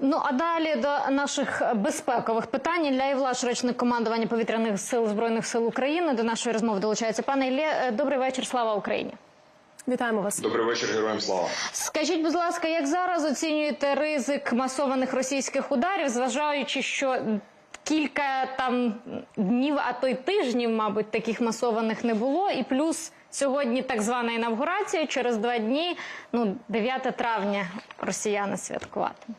Ну а далі до наших безпекових питань Ілля Євлаш, речник командування повітряних сил збройних сил України. До нашої розмови долучається пане Іллє. е, Добрий вечір. Слава Україні. Вітаємо вас. Добрий вечір, героям слава. Скажіть, будь ласка, як зараз оцінюєте ризик масованих російських ударів, зважаючи, що кілька там днів, а то й тижнів, мабуть, таких масованих не було, і плюс сьогодні так звана інавгурація, через два дні, ну 9 травня, росіяни святкуватимуть.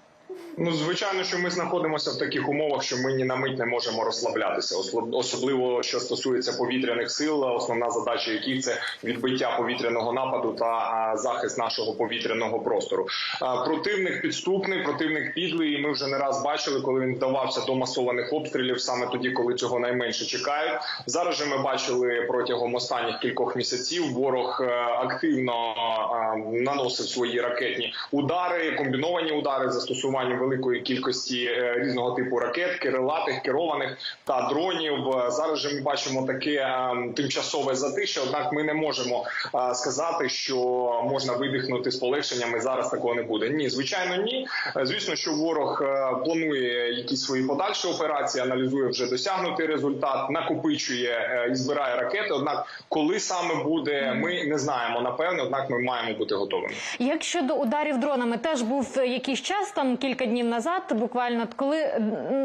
Ну, звичайно, що ми знаходимося в таких умовах, що ми ні на мить не можемо розслаблятися, особливо що стосується повітряних сил, основна задача яких це відбиття повітряного нападу та захист нашого повітряного простору. Противник підступний, противник підлий. Ми вже не раз бачили, коли він вдавався до масованих обстрілів, саме тоді, коли цього найменше чекають. Зараз же ми бачили протягом останніх кількох місяців. Ворог е, активно наносив свої ракетні удари, комбіновані удари застосуванням великої кількості е, різного типу ракет, крилатих, керованих та дронів. Е, Зараз же ми бачимо таке е, тимчасове затишя. Однак ми не можемо сказати, що можна видихнути з полегшенням. і Зараз такого не буде. Ні, звичайно, ні. Звісно, що ворог планує якісь свої подальші операції, аналізує вже досягнутий результат, накопичує і збирає ракети. Однак, коли саме буде, ми не знаємо напевне. Однак, ми маємо бути готовими. Як щодо ударів дронами, теж був якийсь час, там кілька днів назад, буквально коли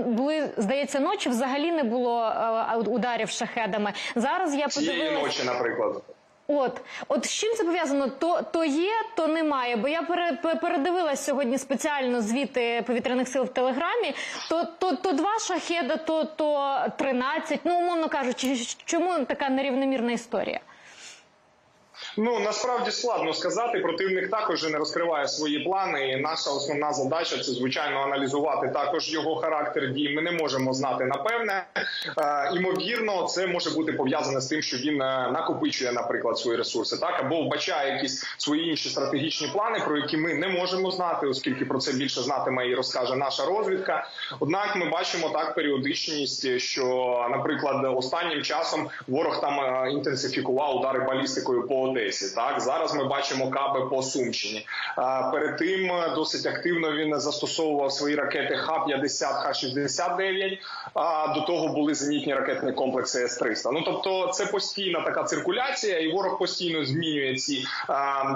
були, здається, ночі взагалі не було е, ударів шахедами. Зараз я Цієї подивилась. ночі, наприклад. От, от з чим це пов'язано? То, то є, то немає. Бо я пере, передивилась сьогодні спеціально звіти повітряних сил в телеграмі. То, то, то два шахеда, то, то 13. Ну, умовно кажучи, чому така нерівномірна історія? Ну насправді складно сказати. Противник також не розкриває свої плани. І наша основна задача це звичайно аналізувати також його характер дій. Ми не можемо знати напевне. Е, імовірно, це може бути пов'язане з тим, що він е, накопичує, наприклад, свої ресурси, так або вбачає якісь свої інші стратегічні плани, про які ми не можемо знати, оскільки про це більше знатиме і розкаже наша розвідка. Однак ми бачимо так періодичність, що, наприклад, останнім часом ворог там е, інтенсифікував удари балістикою по Одесі. Так зараз ми бачимо каби по Сумщині. Перед тим е, досить активно він застосовував свої ракети Х-50, Х-69, А до того були зенітні ракетні комплекси С-300. Ну тобто, це постійна така циркуляція, і ворог постійно змінює ці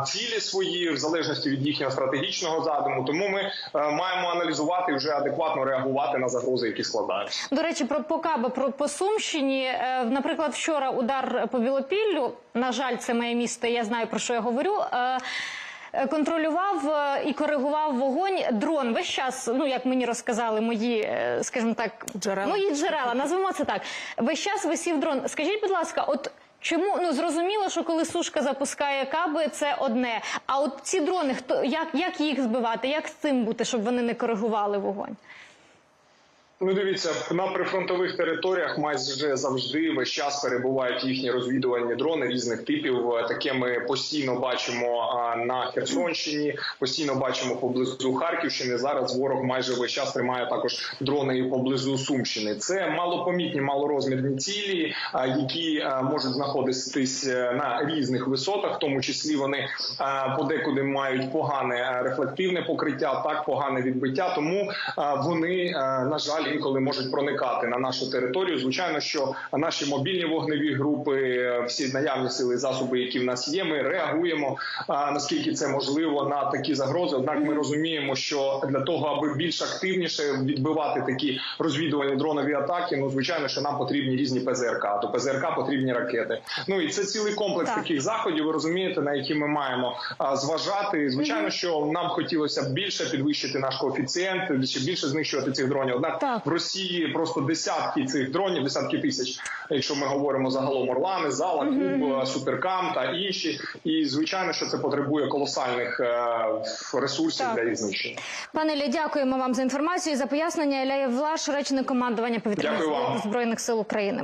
цілі свої в залежності від їхнього стратегічного задуму. Тому ми е, маємо аналізувати і вже адекватно реагувати на загрози, які складаються. До речі, про Покаби, про по Сумщині. Е, Наприклад, вчора удар по Білопіллю. На жаль, це моє місто. Я знаю про що я говорю. Е, е, Контролював е, і коригував вогонь дрон. Весь час, ну як мені розказали мої, скажімо так, Джерела. мої джерела, назвемо це так. Весь час висів дрон. Скажіть, будь ласка, от. Чому ну зрозуміло, що коли сушка запускає каби, це одне. А от ці дрони, хто як, як їх збивати, як з цим бути, щоб вони не коригували вогонь? Ну, дивіться, на прифронтових територіях майже завжди весь час перебувають їхні розвідувальні дрони різних типів. Таке ми постійно бачимо на Херсонщині, постійно бачимо поблизу Харківщини. Зараз ворог майже весь час тримає також дрони і поблизу Сумщини. Це малопомітні, малорозмірні цілі, які можуть знаходитись е, на різних висотах, в тому числі вони подекуди мають погане е, рефлективне покриття, так погане відбиття. Тому вони е, на жаль інколи можуть проникати на нашу територію. Звичайно, що наші мобільні вогневі групи, е, всі наявні сили і засоби, які в нас є, ми реагуємо наскільки це можливо на такі загрози. Однак ми розуміємо, що для того, аби більш активніше відбивати такі розвідувальні дронові атаки, ну звичайно, що нам потрібні різні ПЗРК. а До ПЗРК потрібні ракети. Ну і це цілий комплекс Так. таких заходів. Ви розумієте, на які ми маємо зважати. Звичайно, що нам хотілося б більше підвищити наш коефіцієнт, ще більше знищувати цих дронів. Однак Так. В Росії просто десятки цих дронів, десятки тисяч, якщо ми говоримо загалом Орлани, Зала, Куб, Суперкам та інші. І звичайно, що це потребує колосальних е, ресурсів Так. для їх знищення. Пане Лі, дякуємо вам за інформацію і за пояснення. Ілля Євлаш, речник командування повітряних збройних сил України.